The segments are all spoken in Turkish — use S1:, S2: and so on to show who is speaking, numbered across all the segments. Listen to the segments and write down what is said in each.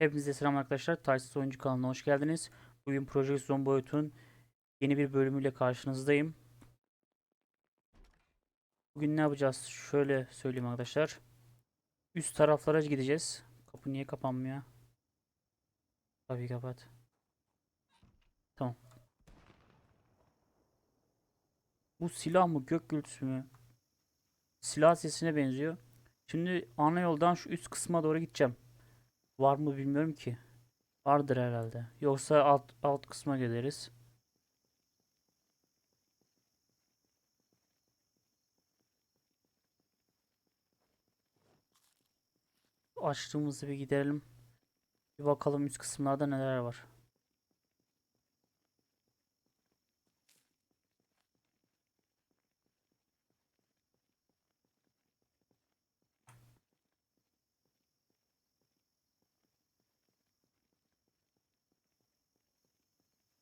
S1: Hepinize selam arkadaşlar. Taşsız Oyuncu kanalına hoş geldiniz. Bugün Project Zomboid'un yeni bir bölümüyle karşınızdayım. Bugün ne yapacağız? Şöyle söyleyeyim arkadaşlar. Üst taraflara gideceğiz. Kapı niye kapanmıyor? Kapıyı kapat. Tamam. Bu silah mı? Gök gürültüsü mü? Silah sesine benziyor. Şimdi ana yoldan şu üst kısma doğru gideceğim. Var mı bilmiyorum ki. Vardır herhalde. Yoksa alt alt kısma geliriz. Açlığımızı bir giderelim. Bir bakalım üst kısımlarda neler var.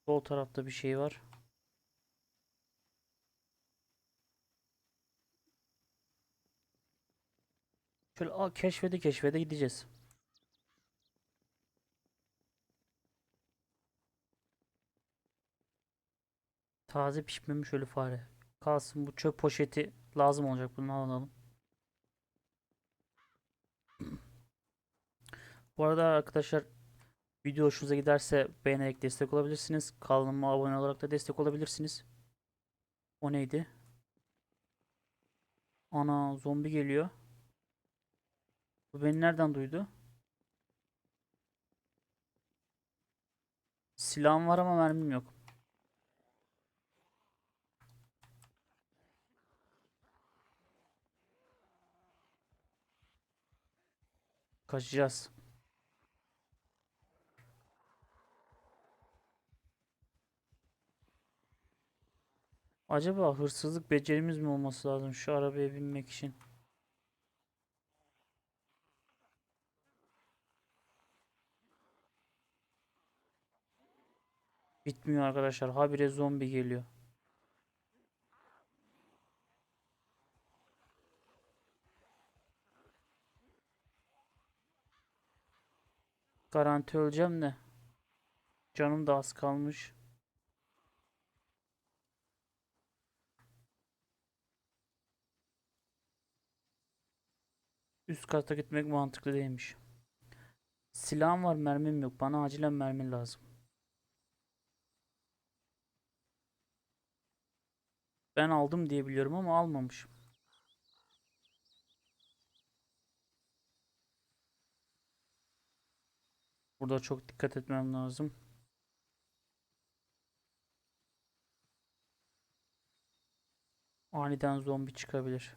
S1: Sol tarafta bir şey var. Şöyle a, keşfede keşfede gideceğiz. Taze pişmemiş ölü fare. Kalsın bu çöp poşeti lazım olacak bunu alalım. Bu arada arkadaşlar Video hoşunuza giderse beğenerek destek olabilirsiniz. Kanalıma abone olarak da destek olabilirsiniz. O neydi? Ana zombi geliyor. Bu beni nereden duydu? Silahım var ama mermim yok. Kaçacağız. Acaba hırsızlık becerimiz mi olması lazım şu arabaya binmek için? Bitmiyor arkadaşlar. Habire zombi geliyor. Garanti öleceğim de. Canım da az kalmış. Üst kata gitmek mantıklı değilmiş. Silahım var, mermim yok. Bana acilen mermi lazım. Ben aldım diye biliyorum ama almamışım. Burada çok dikkat etmem lazım. Aniden zombi çıkabilir.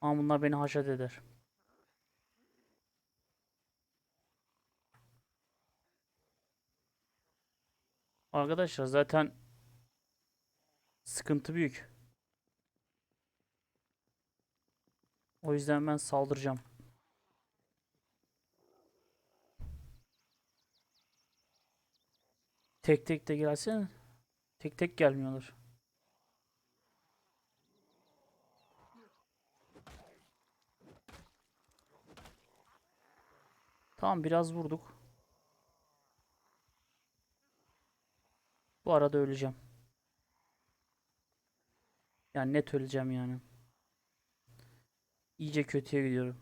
S1: Ama bunlar beni haşet eder. Arkadaşlar zaten sıkıntı büyük. O yüzden ben saldıracağım. Tek tek de gelsene. Tek tek gelmiyorlar. Tamam biraz vurduk. Bu arada öleceğim. Yani net öleceğim yani. İyice kötüye gidiyorum.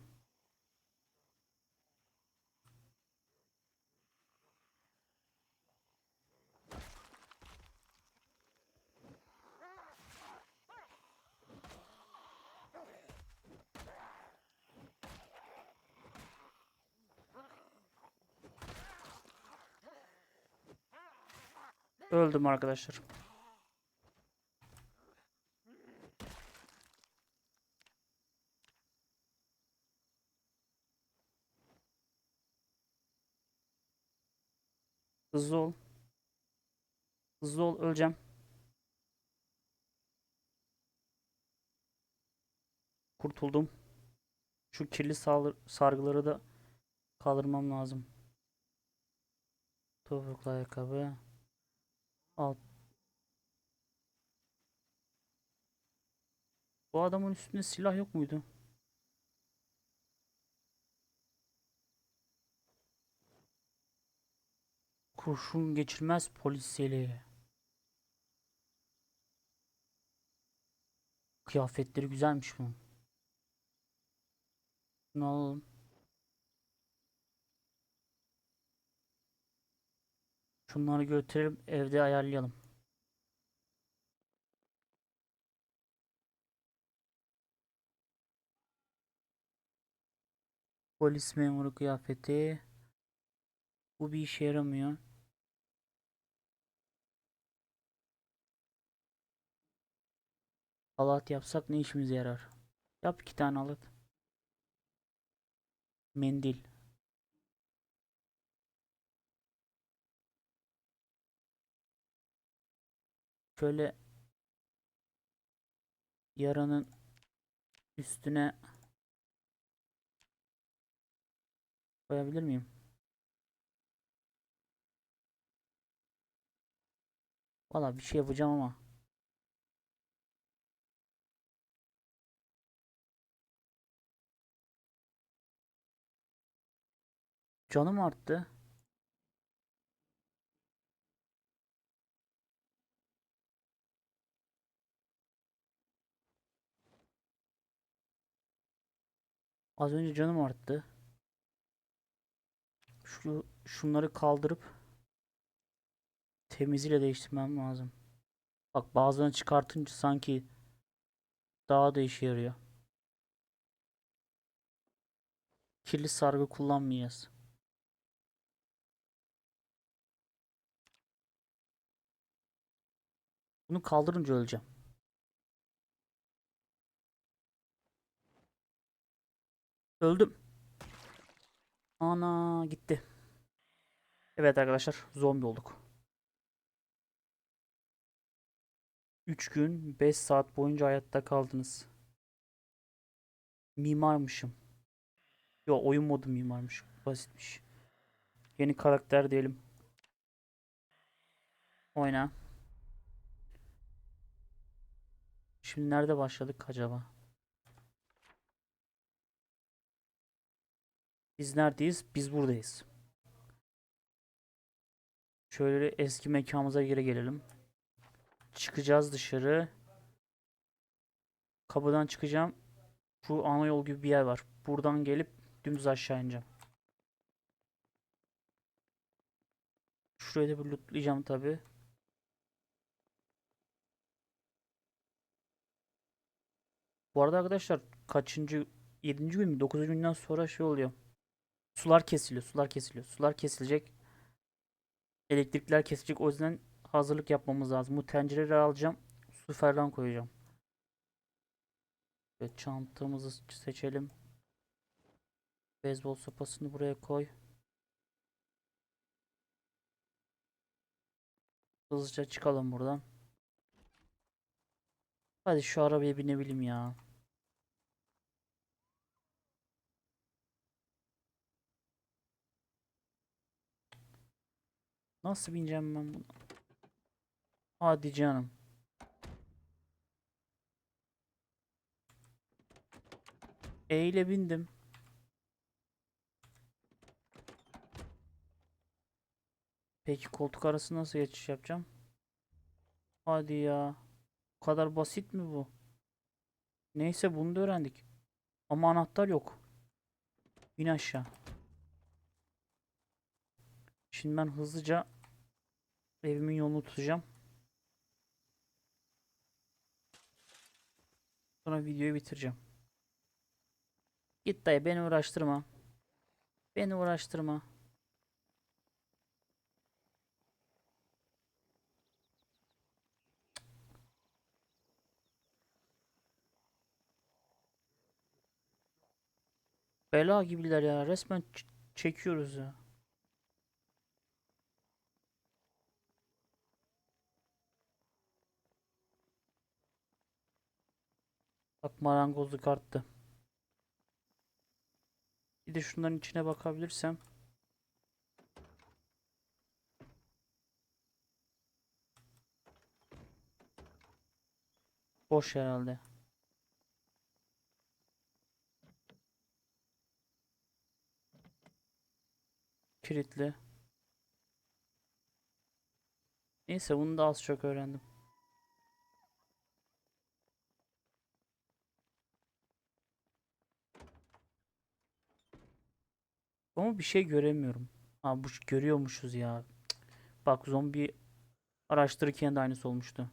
S1: Öldüm arkadaşlar. Hızlı ol. Hızlı ol öleceğim. Kurtuldum. Şu kirli sargıları da kaldırmam lazım. Topuklu ayakkabı. Alt. Bu adamın üstünde silah yok muydu? Kurşun geçirmez poliseli. Kıyafetleri güzelmiş bunun. Şunu alalım. Şunları götürelim evde ayarlayalım. Polis memuru kıyafeti. Bu bir işe yaramıyor. Halat yapsak ne işimize yarar? Yap iki tane halat. Mendil. Şöyle yaranın üstüne koyabilir miyim? Valla bir şey yapacağım ama. Canım arttı. Az önce canım arttı. Şu şunları kaldırıp temiziyle değiştirmem lazım. Bak bazılarını çıkartınca sanki daha da işe yarıyor. Kirli sargı kullanmayacağız. Bunu kaldırınca öleceğim. Öldüm. Ana gitti. Evet arkadaşlar zombi olduk. 3 gün 5 saat boyunca hayatta kaldınız. Mimarmışım. Yo oyun modu mimarmış. Basitmiş. Yeni karakter diyelim. Oyna. Şimdi nerede başladık acaba? Biz neredeyiz? Biz buradayız. Şöyle eski mekanımıza geri gelelim. Çıkacağız dışarı. Kapıdan çıkacağım. Şu ana yol gibi bir yer var. Buradan gelip dümdüz aşağı ineceğim. Şurayı da bir lootlayacağım tabi. Bu arada arkadaşlar kaçıncı 7. gün mü 9. günden sonra şey oluyor. Sular kesiliyor, sular kesiliyor. Sular kesilecek. Elektrikler kesilecek. O yüzden hazırlık yapmamız lazım. Bu tencereleri alacağım. Su falan koyacağım. Evet, çantamızı seçelim. Beyzbol sopasını buraya koy. Hızlıca çıkalım buradan. Hadi şu arabaya binebilirim ya. Nasıl bineceğim ben bunu? Hadi canım. E ile bindim. Peki koltuk arası nasıl geçiş yapacağım? Hadi ya. Bu kadar basit mi bu? Neyse bunu da öğrendik. Ama anahtar yok. İn aşağı. Şimdi ben hızlıca evimin yolunu tutacağım. Sonra videoyu bitireceğim. Git dayı beni uğraştırma. Beni uğraştırma. Bela gibiler ya. Resmen çekiyoruz ya. Bak marangozluk arttı. Bir de şunların içine bakabilirsem. Boş herhalde. Kilitli. Neyse bunu da az çok öğrendim. Ama bir şey göremiyorum. Ha bu görüyormuşuz ya. Bak zombi araştırırken de aynısı olmuştu.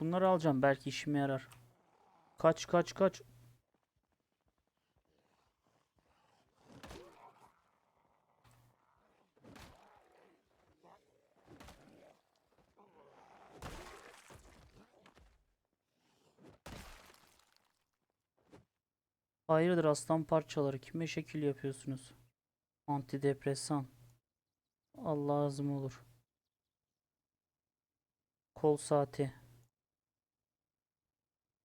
S1: Bunları alacağım belki işime yarar. Kaç kaç kaç. Hayırdır aslan parçaları kime şekil yapıyorsunuz? Antidepresan. Allah lazım olur. Kol saati.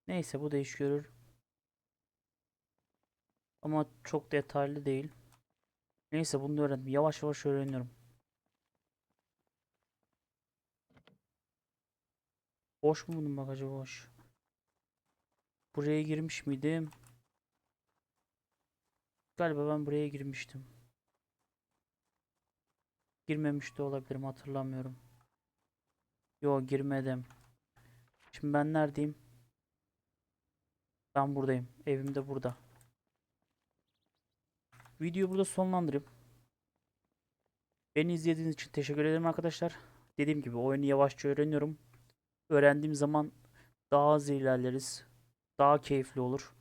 S1: Neyse bu da iş görür. Ama çok detaylı değil. Neyse bunu da öğrendim. Yavaş yavaş öğreniyorum. Boş mu bunun bagajı boş. Buraya girmiş miydim? Galiba ben buraya girmiştim. Girmemiş de olabilirim hatırlamıyorum. Yo girmedim. Şimdi ben neredeyim? Ben buradayım. Evim de burada. Videoyu burada sonlandırayım. Beni izlediğiniz için teşekkür ederim arkadaşlar. Dediğim gibi oyunu yavaşça öğreniyorum. Öğrendiğim zaman daha hızlı ilerleriz. Daha keyifli olur.